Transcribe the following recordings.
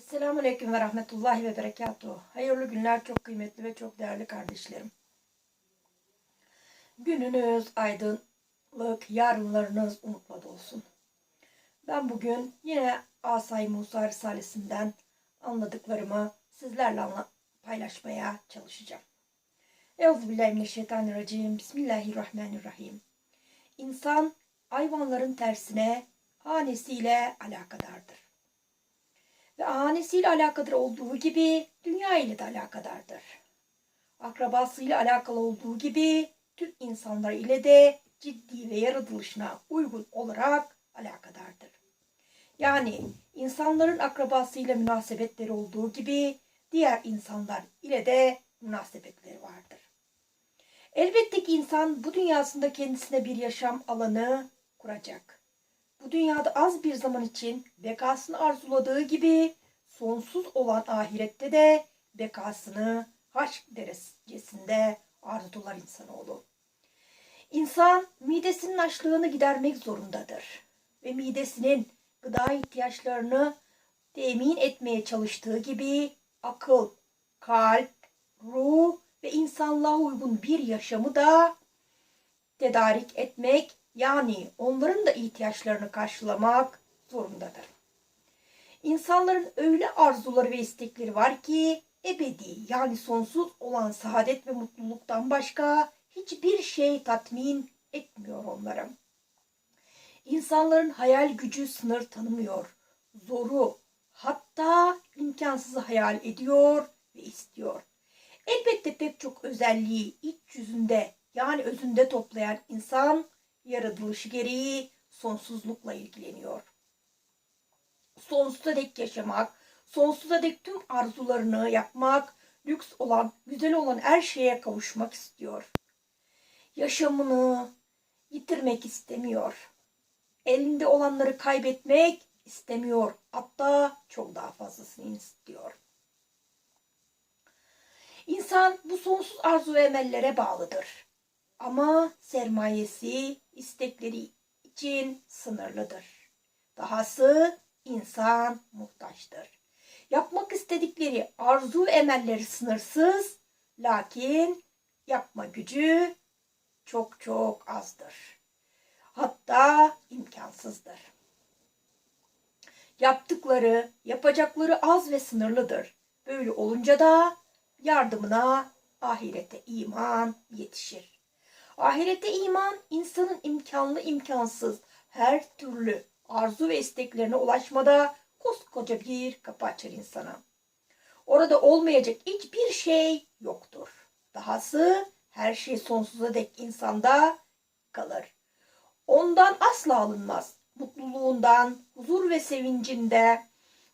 Selamun Aleyküm ve Rahmetullahi ve Berekatuhu. Hayırlı günler çok kıymetli ve çok değerli kardeşlerim. Gününüz aydınlık, yarınlarınız umutla dolsun. Ben bugün yine Asay Musa Risalesinden anladıklarımı sizlerle paylaşmaya çalışacağım. Euzubillahimineşşeytanirracim. Bismillahirrahmanirrahim. İnsan hayvanların tersine hanesiyle alakadardır ve hanesiyle alakadar olduğu gibi dünya ile de alakadardır. Akrabasıyla alakalı olduğu gibi tüm insanlar ile de ciddi ve yaratılışına uygun olarak alakadardır. Yani insanların akrabasıyla münasebetleri olduğu gibi diğer insanlar ile de münasebetleri vardır. Elbette ki insan bu dünyasında kendisine bir yaşam alanı kuracak bu dünyada az bir zaman için bekasını arzuladığı gibi sonsuz olan ahirette de bekasını haşk derecesinde arzular insanoğlu. İnsan midesinin açlığını gidermek zorundadır ve midesinin gıda ihtiyaçlarını temin etmeye çalıştığı gibi akıl, kalp, ruh ve insanlığa uygun bir yaşamı da tedarik etmek yani onların da ihtiyaçlarını karşılamak zorundadır. İnsanların öyle arzuları ve istekleri var ki ebedi yani sonsuz olan saadet ve mutluluktan başka hiçbir şey tatmin etmiyor onları. İnsanların hayal gücü sınır tanımıyor. Zoru hatta imkansızı hayal ediyor ve istiyor. Elbette pek çok özelliği iç yüzünde yani özünde toplayan insan yaratılışı gereği sonsuzlukla ilgileniyor. Sonsuza dek yaşamak, sonsuza dek tüm arzularını yapmak, lüks olan, güzel olan her şeye kavuşmak istiyor. Yaşamını yitirmek istemiyor. Elinde olanları kaybetmek istemiyor. Hatta çok daha fazlasını istiyor. İnsan bu sonsuz arzu ve emellere bağlıdır. Ama sermayesi istekleri için sınırlıdır. Dahası insan muhtaçtır. Yapmak istedikleri arzu emelleri sınırsız, lakin yapma gücü çok çok azdır. Hatta imkansızdır. Yaptıkları, yapacakları az ve sınırlıdır. Böyle olunca da yardımına ahirete iman yetişir. Ahirete iman insanın imkanlı imkansız her türlü arzu ve isteklerine ulaşmada koskoca bir kapı açar insana. Orada olmayacak hiçbir şey yoktur. Dahası her şey sonsuza dek insanda kalır. Ondan asla alınmaz. Mutluluğundan, huzur ve sevincinde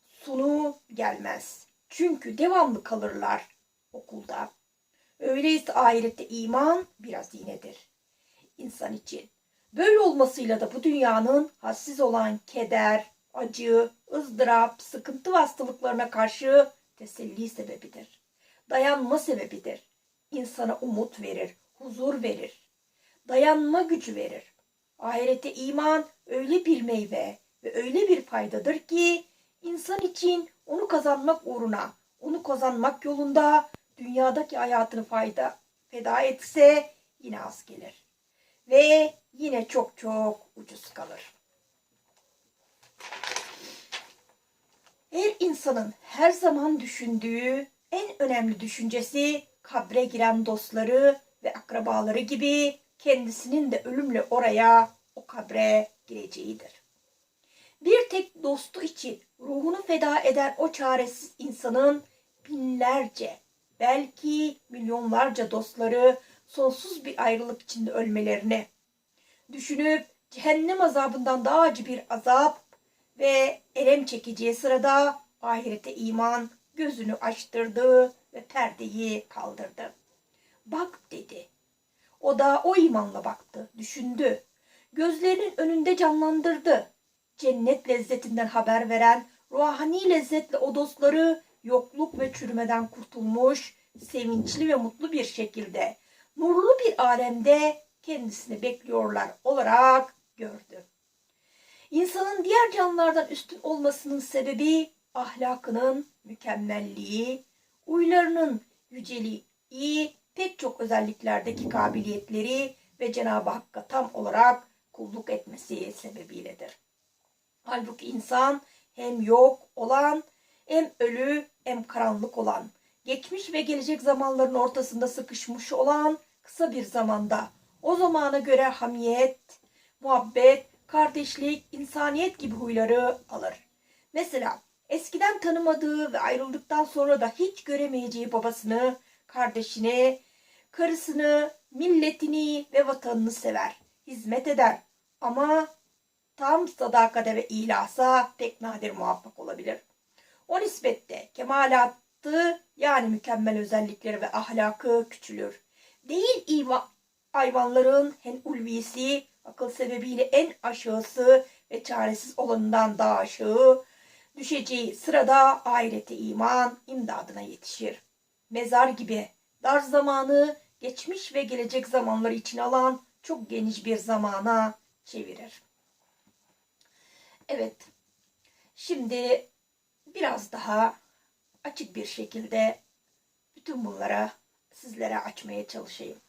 sunu gelmez. Çünkü devamlı kalırlar okulda. Öyleyse ahirette iman biraz iğnedir insan için. Böyle olmasıyla da bu dünyanın hassiz olan keder, acı, ızdırap, sıkıntı ve hastalıklarına karşı teselli sebebidir. Dayanma sebebidir. İnsana umut verir, huzur verir. Dayanma gücü verir. Ahirete iman öyle bir meyve ve öyle bir faydadır ki insan için onu kazanmak uğruna, onu kazanmak yolunda dünyadaki hayatını fayda feda etse yine az gelir. Ve yine çok çok ucuz kalır. Her insanın her zaman düşündüğü en önemli düşüncesi kabre giren dostları ve akrabaları gibi kendisinin de ölümle oraya o kabre gireceğidir. Bir tek dostu için ruhunu feda eden o çaresiz insanın binlerce belki milyonlarca dostları sonsuz bir ayrılık içinde ölmelerini düşünüp cehennem azabından daha acı bir azap ve elem çekeceği sırada ahirete iman gözünü açtırdı ve perdeyi kaldırdı. Bak dedi. O da o imanla baktı, düşündü. Gözlerinin önünde canlandırdı. Cennet lezzetinden haber veren ruhani lezzetle o dostları yokluk ve çürümeden kurtulmuş, sevinçli ve mutlu bir şekilde nurlu bir alemde kendisini bekliyorlar olarak gördü. İnsanın diğer canlılardan üstün olmasının sebebi ahlakının mükemmelliği, huylarının yüceliği, pek çok özelliklerdeki kabiliyetleri ve Cenab-ı Hakk'a tam olarak kulluk etmesi sebebiyledir. Halbuki insan hem yok olan, hem ölü, hem karanlık olan, geçmiş ve gelecek zamanların ortasında sıkışmış olan kısa bir zamanda o zamana göre hamiyet, muhabbet, kardeşlik, insaniyet gibi huyları alır. Mesela eskiden tanımadığı ve ayrıldıktan sonra da hiç göremeyeceği babasını, kardeşini, karısını, milletini ve vatanını sever, hizmet eder. Ama tam sadakate ve ilasa pek nadir muvaffak olabilir. O nispette kemalatı yani mükemmel özellikleri ve ahlakı küçülür. Değil hayvanların en ulvisi, akıl sebebiyle en aşağısı ve çaresiz olanından daha aşağı düşeceği sırada ahirete iman imdadına yetişir. Mezar gibi dar zamanı geçmiş ve gelecek zamanları için alan çok geniş bir zamana çevirir. Evet. Şimdi biraz daha açık bir şekilde bütün bunlara sizlere açmaya çalışayım.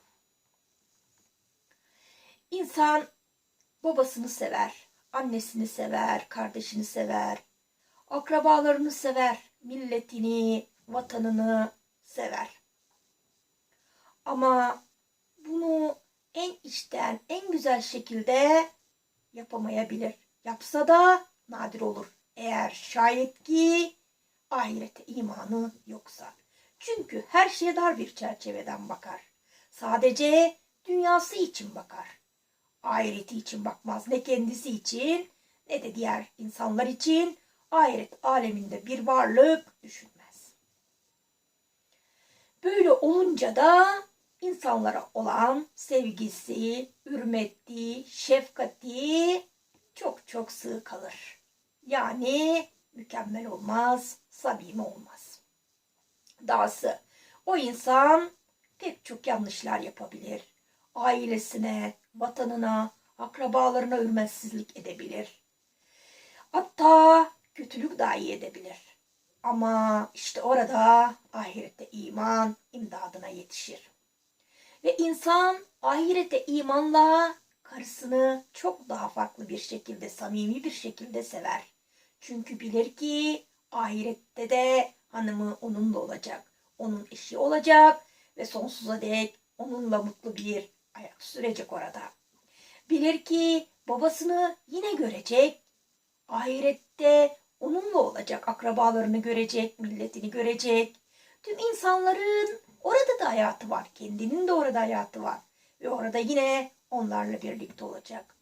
İnsan babasını sever, annesini sever, kardeşini sever, akrabalarını sever, milletini, vatanını sever. Ama bunu en içten, en güzel şekilde yapamayabilir. Yapsa da nadir olur. Eğer şayet ki ahirete imanı yoksa. Çünkü her şeye dar bir çerçeveden bakar. Sadece dünyası için bakar. Ahireti için bakmaz. Ne kendisi için ne de diğer insanlar için ahiret aleminde bir varlık düşünmez. Böyle olunca da insanlara olan sevgisi, hürmeti, şefkati çok çok sığ kalır. Yani mükemmel olmaz, samimi olmaz. Dahası o insan pek çok yanlışlar yapabilir. Ailesine, vatanına, akrabalarına hürmetsizlik edebilir. Hatta kötülük dahi edebilir. Ama işte orada ahirette iman imdadına yetişir. Ve insan ahirete imanla karısını çok daha farklı bir şekilde, samimi bir şekilde sever. Çünkü bilir ki ahirette de hanımı onunla olacak. Onun eşi olacak ve sonsuza dek onunla mutlu bir hayat sürecek orada. Bilir ki babasını yine görecek. Ahirette onunla olacak. Akrabalarını görecek, milletini görecek. Tüm insanların orada da hayatı var. Kendinin de orada hayatı var. Ve orada yine onlarla birlikte olacak.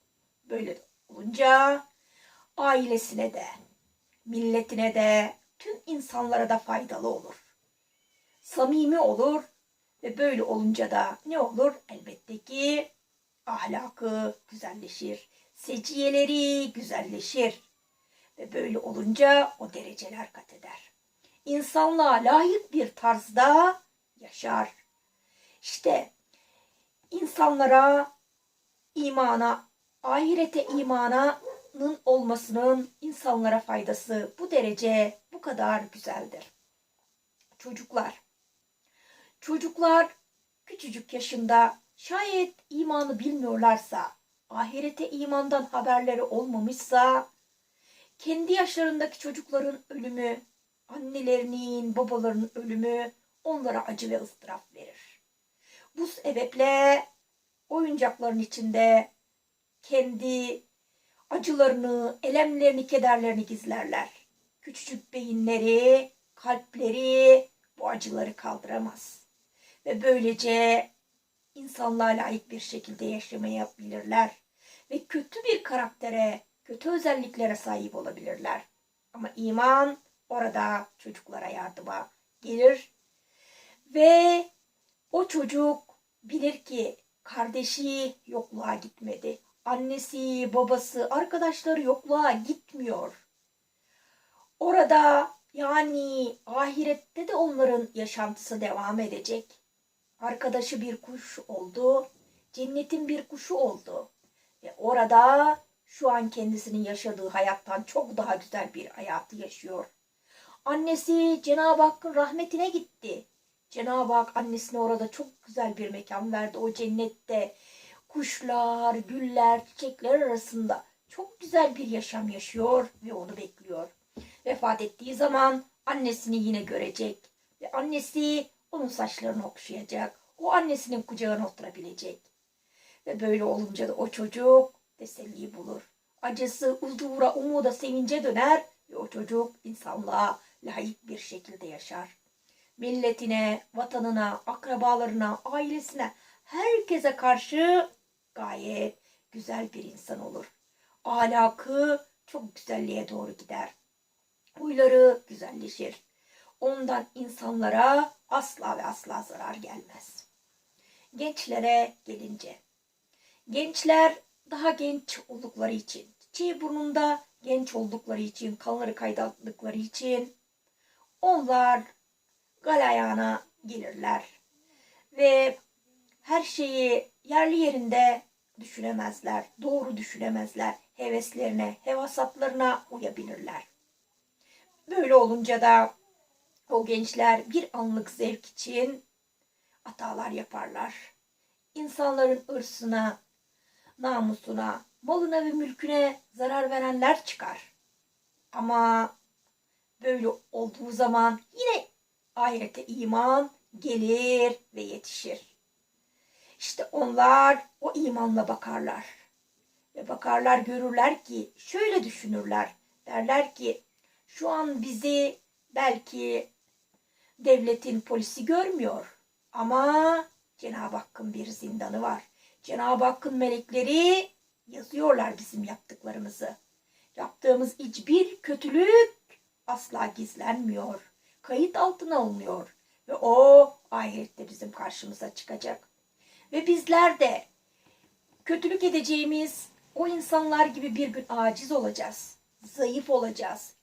Böyle olunca ailesine de, milletine de, tüm insanlara da faydalı olur. Samimi olur ve böyle olunca da ne olur? Elbette ki ahlakı güzelleşir. Seciyeleri güzelleşir. Ve böyle olunca o dereceler kat eder. İnsanlığa layık bir tarzda yaşar. İşte insanlara imana, ahirete imananın olmasının insanlara faydası bu derece bu kadar güzeldir. Çocuklar. Çocuklar küçücük yaşında şayet imanı bilmiyorlarsa, ahirete imandan haberleri olmamışsa, kendi yaşlarındaki çocukların ölümü, annelerinin, babalarının ölümü onlara acı ve ıstırap verir. Bu sebeple oyuncakların içinde kendi acılarını, elemlerini, kederlerini gizlerler. Küçücük beyinleri, kalpleri bu acıları kaldıramaz. Ve böylece insanlığa layık bir şekilde yaşamayabilirler. Ve kötü bir karaktere, kötü özelliklere sahip olabilirler. Ama iman orada çocuklara yardıma gelir. Ve o çocuk bilir ki kardeşi yokluğa gitmedi. Annesi, babası, arkadaşları yokluğa gitmiyor. Orada yani ahirette de onların yaşantısı devam edecek. Arkadaşı bir kuş oldu, cennetin bir kuşu oldu. Ve orada şu an kendisinin yaşadığı hayattan çok daha güzel bir hayatı yaşıyor. Annesi Cenab-ı Hakk'ın rahmetine gitti. Cenab-ı Hak annesine orada çok güzel bir mekan verdi. O cennette kuşlar, güller, çiçekler arasında çok güzel bir yaşam yaşıyor ve onu bekliyor. Vefat ettiği zaman annesini yine görecek ve annesi onun saçlarını okşayacak. O annesinin kucağına oturabilecek. Ve böyle olunca da o çocuk teselli bulur. Acısı huzura, umuda, sevince döner ve o çocuk insanlığa layık bir şekilde yaşar. Milletine, vatanına, akrabalarına, ailesine, herkese karşı gayet güzel bir insan olur. Ahlakı çok güzelliğe doğru gider. Huyları güzelleşir. Ondan insanlara asla ve asla zarar gelmez. Gençlere gelince. Gençler daha genç oldukları için, çiğ burnunda genç oldukları için, kanları kaydattıkları için onlar galayana gelirler. Ve her şeyi yerli yerinde düşünemezler, doğru düşünemezler, heveslerine, hevasatlarına uyabilirler. Böyle olunca da o gençler bir anlık zevk için hatalar yaparlar. İnsanların ırsına, namusuna, malına ve mülküne zarar verenler çıkar. Ama böyle olduğu zaman yine ahirete iman gelir ve yetişir. İşte onlar o imanla bakarlar. Ve bakarlar görürler ki şöyle düşünürler. Derler ki şu an bizi belki devletin polisi görmüyor. Ama Cenab-ı Hakk'ın bir zindanı var. Cenab-ı Hakk'ın melekleri yazıyorlar bizim yaptıklarımızı. Yaptığımız hiçbir kötülük asla gizlenmiyor. Kayıt altına alınıyor. Ve o ahirette bizim karşımıza çıkacak. Ve bizler de kötülük edeceğimiz o insanlar gibi bir gün aciz olacağız. Zayıf olacağız.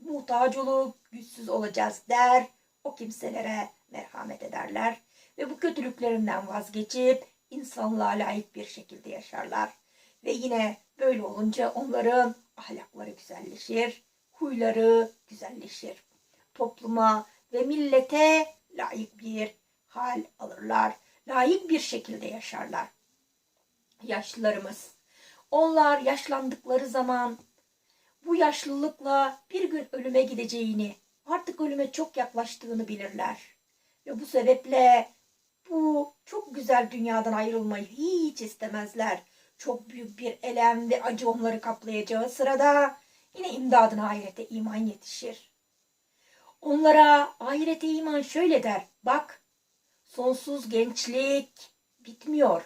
Muhtaç olup güçsüz olacağız der. O kimselere merhamet ederler. Ve bu kötülüklerinden vazgeçip insanlığa layık bir şekilde yaşarlar. Ve yine böyle olunca onların ahlakları güzelleşir, huyları güzelleşir. Topluma ve millete layık bir hal alırlar. Layık bir şekilde yaşarlar. Yaşlılarımız. Onlar yaşlandıkları zaman bu yaşlılıkla bir gün ölüme gideceğini, artık ölüme çok yaklaştığını bilirler. Ve bu sebeple bu çok güzel dünyadan ayrılmayı hiç istemezler. Çok büyük bir elem ve acı onları kaplayacağı sırada yine imdadına ahirete iman yetişir. Onlara ahirete iman şöyle der. Bak sonsuz gençlik bitmiyor.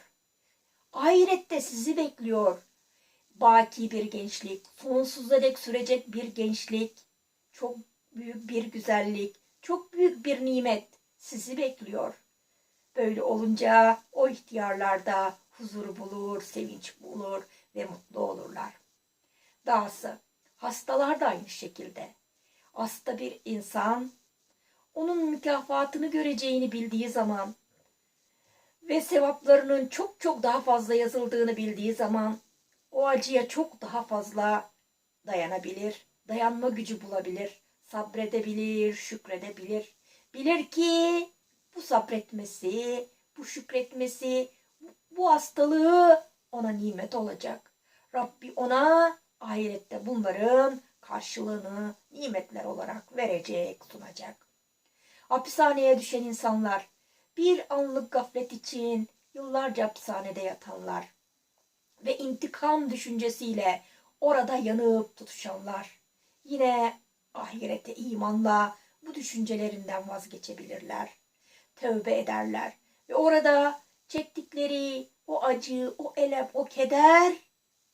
Ahirette sizi bekliyor. Baki bir gençlik, sonsuza dek sürecek bir gençlik, çok büyük bir güzellik, çok büyük bir nimet sizi bekliyor. Böyle olunca o ihtiyarlarda huzur bulur, sevinç bulur ve mutlu olurlar. Dahası hastalar da aynı şekilde. Hasta bir insan onun mükafatını göreceğini bildiği zaman ve sevaplarının çok çok daha fazla yazıldığını bildiği zaman o acıya çok daha fazla dayanabilir, dayanma gücü bulabilir, sabredebilir, şükredebilir. Bilir ki bu sabretmesi, bu şükretmesi, bu hastalığı ona nimet olacak. Rabbi ona ahirette bunların karşılığını nimetler olarak verecek, sunacak. Hapishaneye düşen insanlar, bir anlık gaflet için yıllarca hapishanede yatanlar ve intikam düşüncesiyle orada yanıp tutuşanlar yine ahirete imanla bu düşüncelerinden vazgeçebilirler. Tövbe ederler ve orada çektikleri o acı, o elem, o keder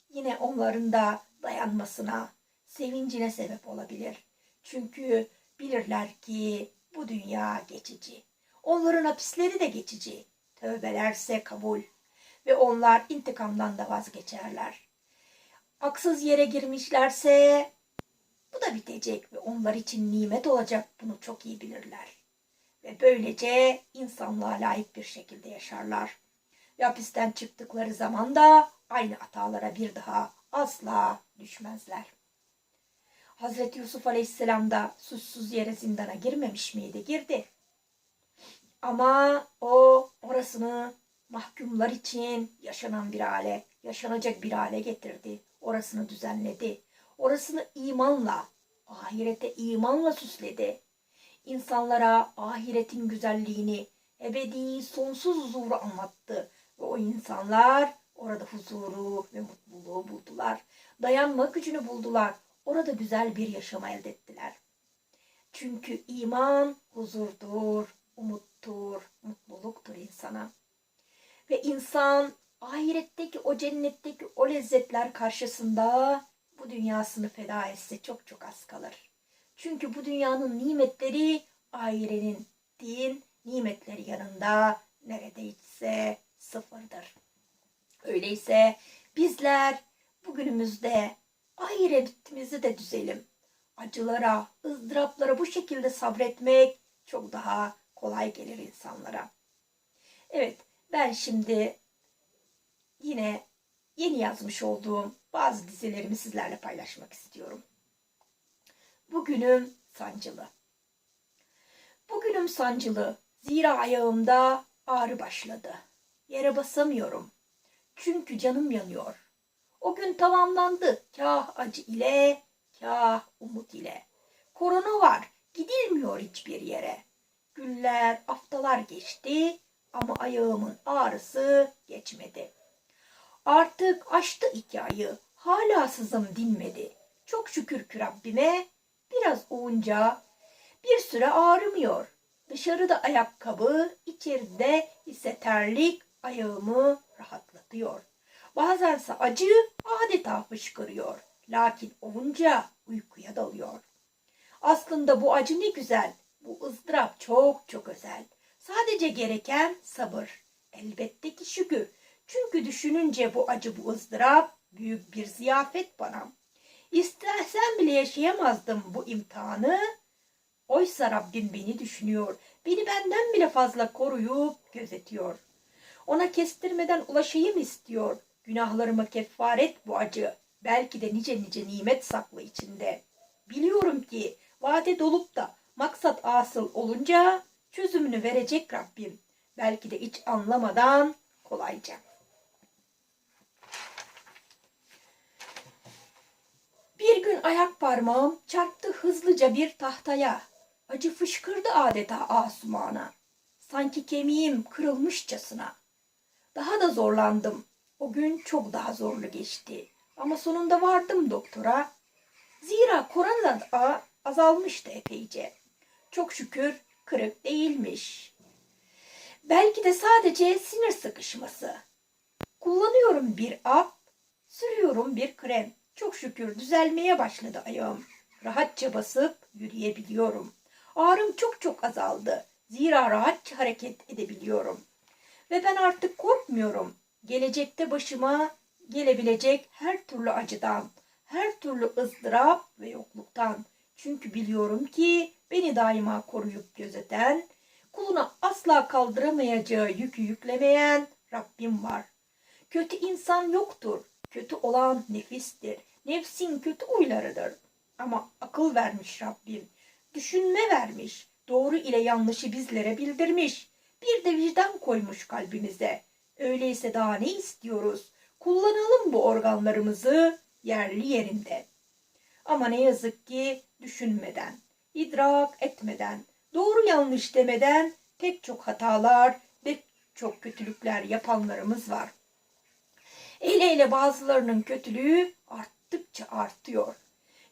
yine onların da dayanmasına, sevincine sebep olabilir. Çünkü bilirler ki bu dünya geçici. Onların hapisleri de geçici. Tövbelerse kabul ve onlar intikamdan da vazgeçerler. Haksız yere girmişlerse bu da bitecek ve onlar için nimet olacak bunu çok iyi bilirler. Ve böylece insanlığa layık bir şekilde yaşarlar. Ve hapisten çıktıkları zaman da aynı hatalara bir daha asla düşmezler. Hazreti Yusuf Aleyhisselam da suçsuz yere zindana girmemiş miydi? Girdi. Ama o orasını mahkumlar için yaşanan bir hale, yaşanacak bir hale getirdi. Orasını düzenledi. Orasını imanla, ahirete imanla süsledi. İnsanlara ahiretin güzelliğini, ebedi sonsuz huzuru anlattı. Ve o insanlar orada huzuru ve mutluluğu buldular. Dayanma gücünü buldular. Orada güzel bir yaşam elde ettiler. Çünkü iman huzurdur, umuttur, mutluluktur insana. Ve insan ahiretteki o cennetteki o lezzetler karşısında bu dünyasını feda etse çok çok az kalır. Çünkü bu dünyanın nimetleri ahirenin din nimetleri yanında neredeyse sıfırdır. Öyleyse bizler bugünümüzde ahiretimizi de düzelim. Acılara, ızdıraplara bu şekilde sabretmek çok daha kolay gelir insanlara. Evet, ben şimdi yine yeni yazmış olduğum bazı dizilerimi sizlerle paylaşmak istiyorum. Bugünüm sancılı. Bugünüm sancılı. Zira ayağımda ağrı başladı. Yere basamıyorum. Çünkü canım yanıyor. O gün tamamlandı. Kah acı ile, kah umut ile. Korona var. Gidilmiyor hiçbir yere. Günler, haftalar geçti ama ayağımın ağrısı geçmedi. Artık aştı iki ayı. Hala sızım dinmedi. Çok şükür ki Rabbime biraz oğunca bir süre ağrımıyor. Dışarıda ayakkabı, içeride ise terlik ayağımı rahatlatıyor. Bazense acı adeta fışkırıyor. Lakin olunca uykuya dalıyor. Aslında bu acı ne güzel. Bu ızdırap çok çok özel. Sadece gereken sabır. Elbette ki şükür. Çünkü düşününce bu acı bu ızdırap büyük bir ziyafet bana. İstersen bile yaşayamazdım bu imtihanı. Oysa Rabbim beni düşünüyor. Beni benden bile fazla koruyup gözetiyor. Ona kestirmeden ulaşayım istiyor. Günahlarıma kefaret bu acı. Belki de nice nice nimet saklı içinde. Biliyorum ki vade dolup da maksat asıl olunca çözümünü verecek Rabbim. Belki de hiç anlamadan kolayca. Bir gün ayak parmağım çarptı hızlıca bir tahtaya. Acı fışkırdı adeta asumana. Sanki kemiğim kırılmışçasına. Daha da zorlandım. O gün çok daha zorlu geçti. Ama sonunda vardım doktora. Zira korona da azalmıştı epeyce. Çok şükür kırık değilmiş. Belki de sadece sinir sıkışması. Kullanıyorum bir ap, sürüyorum bir krem. Çok şükür düzelmeye başladı ayağım. Rahatça basıp yürüyebiliyorum. Ağrım çok çok azaldı. Zira rahatça hareket edebiliyorum. Ve ben artık korkmuyorum. Gelecekte başıma gelebilecek her türlü acıdan, her türlü ızdırap ve yokluktan. Çünkü biliyorum ki beni daima koruyup gözeten, kuluna asla kaldıramayacağı yükü yüklemeyen Rabbim var. Kötü insan yoktur. Kötü olan nefistir. Nefsin kötü huylarıdır. Ama akıl vermiş Rabbim. Düşünme vermiş. Doğru ile yanlışı bizlere bildirmiş. Bir de vicdan koymuş kalbimize. Öyleyse daha ne istiyoruz? Kullanalım bu organlarımızı yerli yerinde. Ama ne yazık ki düşünmeden, idrak etmeden, doğru yanlış demeden pek çok hatalar, pek çok kötülükler yapanlarımız var. Ele ele bazılarının kötülüğü arttıkça artıyor.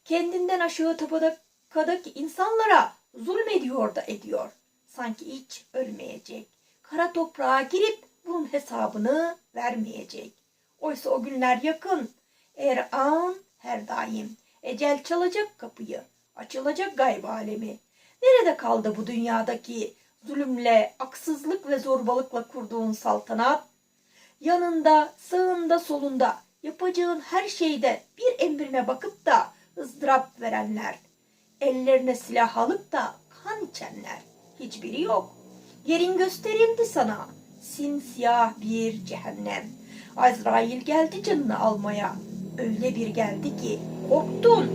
Kendinden aşağı tabakadaki insanlara zulmediyor da ediyor. Sanki hiç ölmeyecek. Kara toprağa girip bunun hesabını vermeyecek. Oysa o günler yakın. Her an, her daim. Ecel çalacak kapıyı. Açılacak gayb alemi. Nerede kaldı bu dünyadaki zulümle, aksızlık ve zorbalıkla kurduğun saltanat? Yanında, sağında, solunda yapacağın her şeyde bir emrine bakıp da ızdırap verenler. Ellerine silah alıp da kan içenler. Hiçbiri yok. Yerin gösterildi sana. Simsiyah bir cehennem. Azrail geldi canını almaya. Öyle bir geldi ki korktun.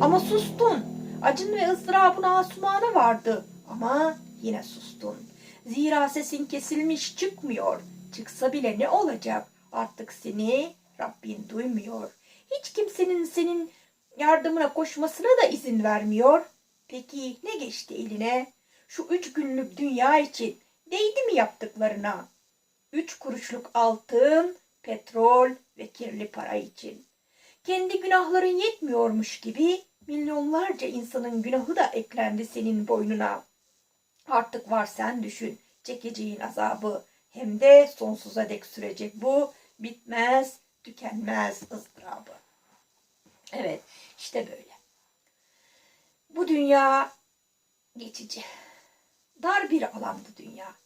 ama sustun. Acın ve ızdırabın asumana vardı ama yine sustun. Zira sesin kesilmiş çıkmıyor. Çıksa bile ne olacak? Artık seni Rabbin duymuyor. Hiç kimsenin senin yardımına koşmasına da izin vermiyor. Peki ne geçti eline? Şu üç günlük dünya için değdi mi yaptıklarına? Üç kuruşluk altın, petrol ve kirli para için. Kendi günahların yetmiyormuş gibi milyonlarca insanın günahı da eklendi senin boynuna. Artık var sen düşün çekeceğin azabı hem de sonsuza dek sürecek bu bitmez tükenmez ızdırabı. Evet işte böyle. Bu dünya geçici. Dar bir alan bu dünya.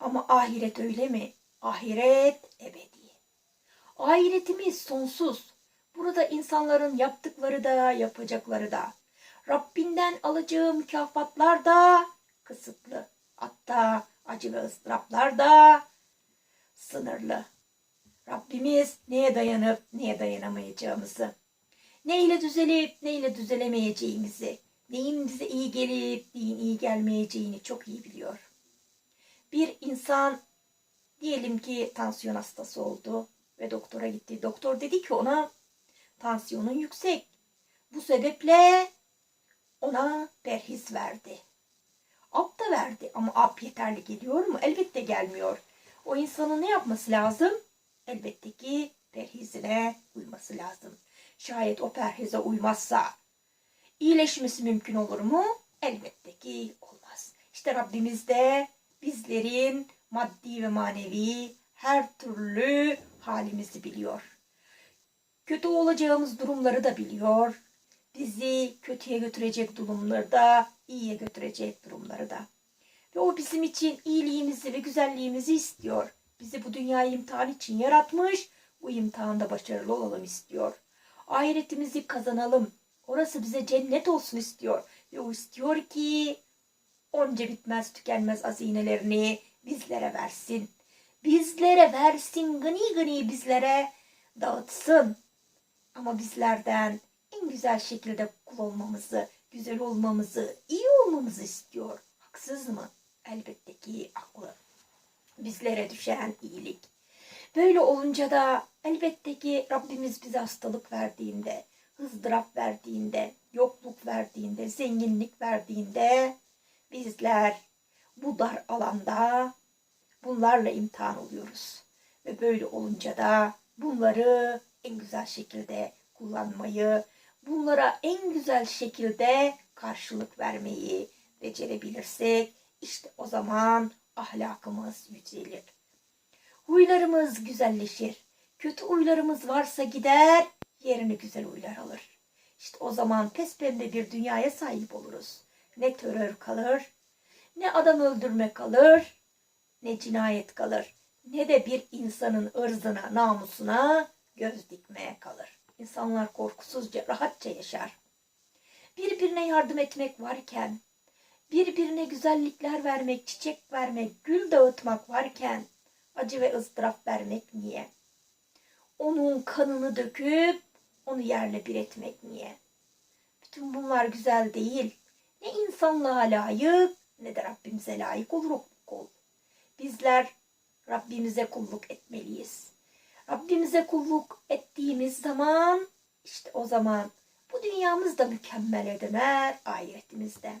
Ama ahiret öyle mi? Ahiret ebedi. Ahiretimiz sonsuz. Burada insanların yaptıkları da yapacakları da. Rabbinden alacağı mükafatlar da kısıtlı. Hatta acı ve ıstıraplar da sınırlı. Rabbimiz neye dayanıp neye dayanamayacağımızı, neyle düzelip neyle düzelemeyeceğimizi, neyin bize iyi gelip neyin iyi gelmeyeceğini çok iyi biliyor. Bir insan diyelim ki tansiyon hastası oldu ve doktora gitti. Doktor dedi ki ona tansiyonun yüksek. Bu sebeple ona perhiz verdi. Ap da verdi ama ap yeterli geliyor mu? Elbette gelmiyor. O insanın ne yapması lazım? Elbette ki perhizine uyması lazım. Şayet o perhize uymazsa iyileşmesi mümkün olur mu? Elbette ki olmaz. İşte Rabbimiz de bizlerin maddi ve manevi her türlü halimizi biliyor. Kötü olacağımız durumları da biliyor. Bizi kötüye götürecek durumları da, iyiye götürecek durumları da. Ve o bizim için iyiliğimizi ve güzelliğimizi istiyor. Bizi bu dünyayı imtihan için yaratmış, bu imtihanda başarılı olalım istiyor. Ahiretimizi kazanalım. Orası bize cennet olsun istiyor. Ve o istiyor ki onca bitmez tükenmez azinelerini bizlere versin. Bizlere versin, gani gani bizlere dağıtsın. Ama bizlerden en güzel şekilde kul olmamızı, güzel olmamızı, iyi olmamızı istiyor. Haksız mı? Elbette ki haklı. Bizlere düşen iyilik. Böyle olunca da elbette ki Rabbimiz bize hastalık verdiğinde, ızdırap verdiğinde, yokluk verdiğinde, zenginlik verdiğinde bizler bu dar alanda bunlarla imtihan oluyoruz. Ve böyle olunca da bunları en güzel şekilde kullanmayı, bunlara en güzel şekilde karşılık vermeyi becerebilirsek işte o zaman ahlakımız yücelir. Huylarımız güzelleşir. Kötü huylarımız varsa gider, yerini güzel huylar alır. İşte o zaman pespembe bir dünyaya sahip oluruz. Ne terör kalır, ne adam öldürme kalır, ne cinayet kalır, ne de bir insanın ırzına, namusuna göz dikmeye kalır. İnsanlar korkusuzca, rahatça yaşar. Birbirine yardım etmek varken, birbirine güzellikler vermek, çiçek vermek, gül dağıtmak varken acı ve ızdırap vermek niye? Onun kanını döküp onu yerle bir etmek niye? Bütün bunlar güzel değil. Ne insanlığa layık ne de Rabbimize layık olur kul. Bizler Rabbimize kulluk etmeliyiz. Rabbimize kulluk ettiğimiz zaman işte o zaman bu dünyamız da mükemmele döner ahiretimizde.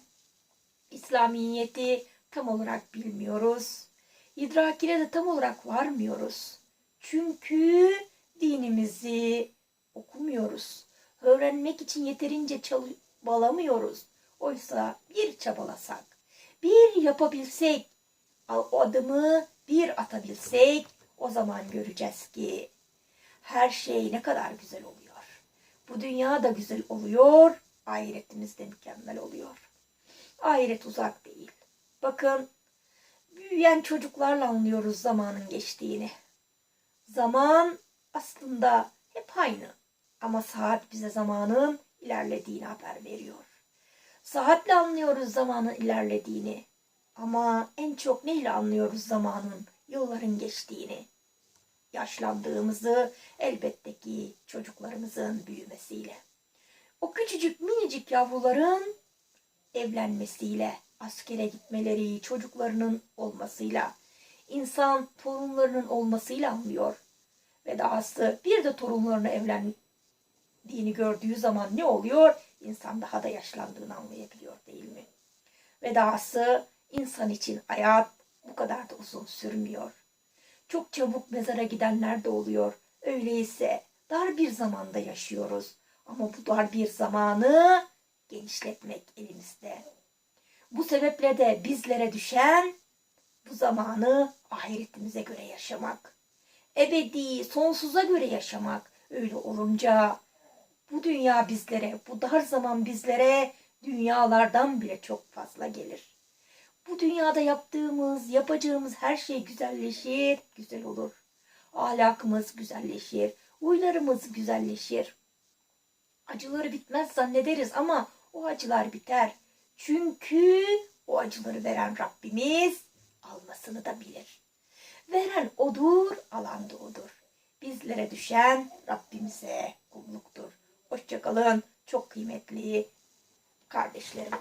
İslamiyeti tam olarak bilmiyoruz. İdrakine de tam olarak varmıyoruz. Çünkü dinimizi okumuyoruz. Öğrenmek için yeterince çabalamıyoruz. Oysa bir çabalasak, bir yapabilsek, adımı bir atabilsek o zaman göreceğiz ki her şey ne kadar güzel oluyor. Bu dünya da güzel oluyor, ahiretimiz de mükemmel oluyor. Ahiret uzak değil. Bakın büyüyen çocuklarla anlıyoruz zamanın geçtiğini. Zaman aslında hep aynı ama saat bize zamanın ilerlediğini haber veriyor. Saatle anlıyoruz zamanın ilerlediğini ama en çok neyle anlıyoruz zamanın, yılların geçtiğini? Yaşlandığımızı elbette ki çocuklarımızın büyümesiyle. o küçücük minicik yavruların evlenmesiyle, askere gitmeleri, çocuklarının olmasıyla, insan torunlarının olmasıyla anlıyor. Ve dahası bir de torunlarını evlendiğini gördüğü zaman ne oluyor? İnsan daha da yaşlandığını anlayabiliyor değil mi? Ve dahası insan için hayat bu kadar da uzun sürmüyor. Çok çabuk mezara gidenler de oluyor. Öyleyse dar bir zamanda yaşıyoruz. Ama bu dar bir zamanı genişletmek elimizde. Bu sebeple de bizlere düşen bu zamanı ahiretimize göre yaşamak. Ebedi, sonsuza göre yaşamak. Öyle olunca bu dünya bizlere, bu dar zaman bizlere dünyalardan bile çok fazla gelir. Bu dünyada yaptığımız, yapacağımız her şey güzelleşir, güzel olur. Ahlakımız güzelleşir, huylarımız güzelleşir. Acıları bitmez zannederiz ama o acılar biter. Çünkü o acıları veren Rabbimiz almasını da bilir. Veren odur, alan da odur. Bizlere düşen Rabbimize kulluktur. Hoşçakalın çok kıymetli kardeşlerim.